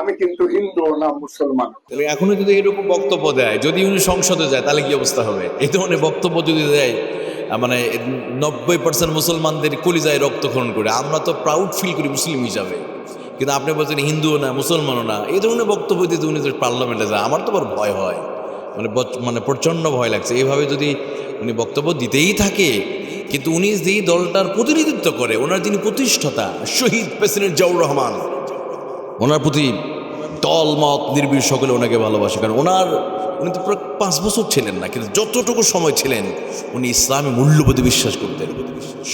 আমি কিন্তু হিন্দু না মুসলমান। এখনও যদি এরকম বক্তব্য দেয়, যদি উনি সংসদে যায়, তাহলে কি অবস্থা হবে? এই ধরনের বক্তব্য যদি দেয় মানে নব্বই পার্সেন্ট মুসলমানদের কলিজায় রক্তক্ষরণ করে, আমরা তো প্রাউড ফিল করি মুসলিম হিসাবে। কিন্তু আপনি বলছেন হিন্দুও না, মুসলমানও না, এই ধরনের বক্তব্য দিতে উনি যদি পার্লামেন্টে যায়, আমার তো আবার ভয় হয়। মানে মানে প্রচণ্ড ভয় লাগছে। এইভাবে যদি উনি বক্তব্য দিতেই থাকে, কিন্তু উনি যেই দলটার প্রতিনিধিত্ব করে, ওনার যিনি প্রতিষ্ঠাতা, শহীদ প্রেসিডেন্ট জিয়াউর রহমান ওনার প্রতি দল, মত নির্বিড় সকলে ওনাকে ভালোবাসে। কারণ ওনার, উনি তো প্রায় পাঁচ বছর ছিলেন না, কিন্তু যতটুকু সময় ছিলেন, উনি ইসলামী মূল্যবোধে বিশ্বাস করতেন।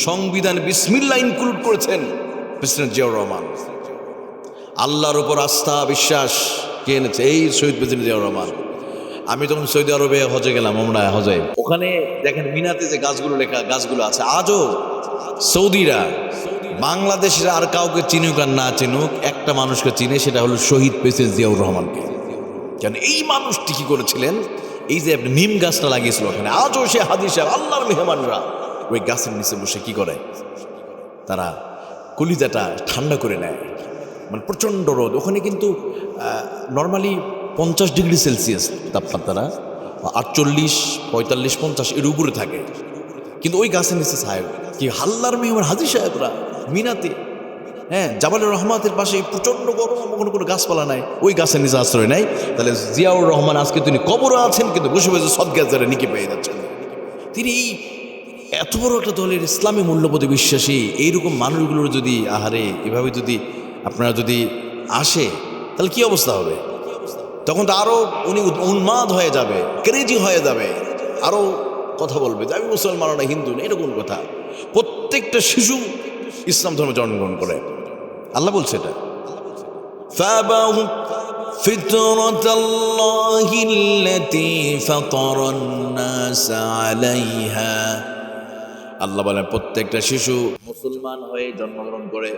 সংবিধান বিসমিল্লা ইনক্লুড করেছেন প্রেসিডেন্ট জিয়াউর রহমান। আল্লাহর ওপর আস্থা, বিশ্বাস, কে এনেছে? এই শহীদ প্রেসিডেন্ট জিয়াউর রহমান। আমি তখন সৌদি আরবে হজে গেলাম, আমরা হজে। ওখানে দেখেন মিনাতে যে গাছগুলো লেখা, গাছগুলো আছে, আজও সৌদিরা বাংলাদেশের আর কাউকে চিনুক আর না চিনুক, একটা মানুষকে চিনে সেটা হলো শহীদ প্রেসিডেন্ট জিয়াউর রহমানকে। কেন এই মানুষটি কি করেছিলেন? এই যে আপনি নিম গাছটা লাগিয়েছিল ওখানে, আজও সে হাদিস আল্লাহর মেহমানরা। ওই গাছের নিচে বসে কি করে? তারা কলিজাটা ঠান্ডা করে নেয়। মানে প্রচণ্ড রোদ। ওখানে কিন্তু নর্মালি পঞ্চাশ ডিগ্রি সেলসিয়াস তাপমাত্রা আটচল্লিশ, পঁয়তাল্লিশ, পঞ্চাশ এর উপরে থাকে। কিন্তু ওই গাছের নিচে সাহেব কি হাল্লার মেহমান হাজি সাহেবরা। মিনাতে হ্যাঁ জামালুর রহমাতের পাশে প্রচণ্ড গরম কোনো কোনো গাছপালা নাই, ওই গাছের নিচে আশ্রয় নাই। তাহলে জিয়াউর রহমান আজকে তিনি কবরও আছেন, কিন্তু বসে বসে সৎ গ্যাস যারা নিকে পেয়ে যাচ্ছেন। তিনি এই এত বড় একটা দলের ইসলামী মূল্যবোধে বিশ্বাসী, এইরকম মানুষগুলোর যদি, আহারে, এভাবে যদি আপনারা যদি আসে, তাহলে কি অবস্থা হবে? তখন তো আরও উনি উন্মাদ হয়ে যাবে ক্রেজি হয়ে যাবে আরও কথা বলবে যে, আমি মুসলমান না, হিন্দু না, এরকম কথা। প্রত্যেকটা শিশু ইসলাম ধর্মে জন্মগ্রহণ করে আল্লাহ বলছে এটা فابوا فطرة الله التي فطر الناس عليها আল্লাহ বলেন প্রত্যেকটা শিশু মুসলমান হয়ে জন্মগ্রহণ করে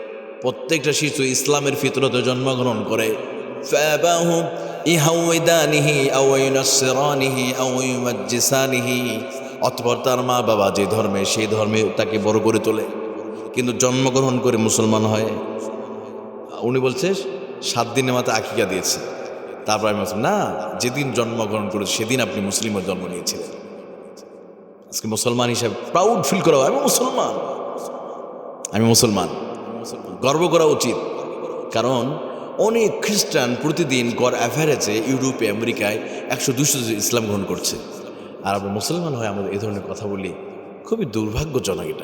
প্রত্যেকটা শিশু ইসলামের ফিতরতে জন্মগ্রহণ করে فاباه يهودانه أو ينصرانه أو يمجسانه অতপর তার মা বাবা যে ধর্মে সেই ধর্মে তাকে বড় করে তোলে কিন্তু জন্মগ্রহণ করে মুসলমান হয়। উনি বলছে, সাত দিনের মাথায় আকিকা দিয়েছে। তারপর আমি বলছি, না, যেদিন জন্মগ্রহণ করেছে সেদিন আপনি মুসলিমের জন্ম নিয়েছিলেন। আজকে মুসলমান হিসাবে প্রাউড ফিল করা আমি মুসলমান। আমি মুসলমান। গর্ব করা উচিত। কারণ অনেক খ্রিস্টান প্রতিদিন গড় অ্যাভারেজে ইউরোপে, আমেরিকায় একশো দুশো ইসলাম গ্রহণ করছে। আর আমরা মুসলমান হয়ে আমাদের এই ধরনের কথা বলি, খুবই দুর্ভাগ্যজনক এটা।